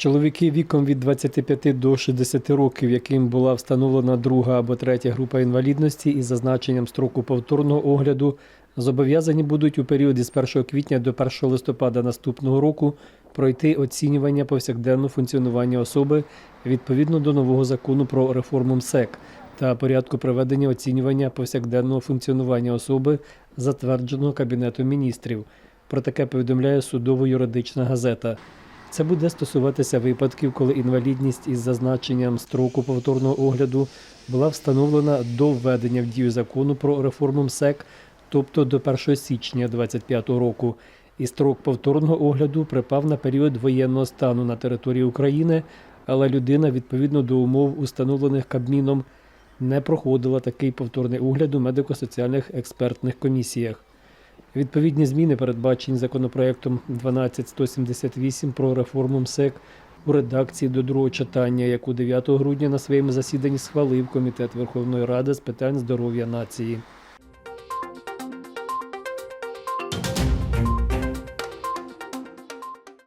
Чоловіки віком від 25 до 60 років, яким була встановлена друга або третя група інвалідності із зазначенням строку повторного огляду, зобов'язані будуть у період із 1 квітня до 1 листопада наступного року пройти оцінювання повсякденного функціонування особи відповідно до нового закону про реформу МСЕК та порядку проведення оцінювання повсякденного функціонування особи, затвердженого Кабінетом міністрів. Про таке повідомляє судово-юридична газета. Це буде стосуватися випадків, коли інвалідність із зазначенням строку повторного огляду була встановлена до введення в дію закону про реформу МСЕК, тобто до 1 січня 2025 року. І строк повторного огляду припав на період воєнного стану на території України, але людина відповідно до умов, установлених Кабміном, не проходила такий повторний огляд у медико-соціальних експертних комісіях. Відповідні зміни, передбачені законопроектом 12178 про реформу МСЕК у редакції до другого читання, яку 9 грудня на своєму засіданні схвалив Комітет Верховної Ради з питань здоров'я нації.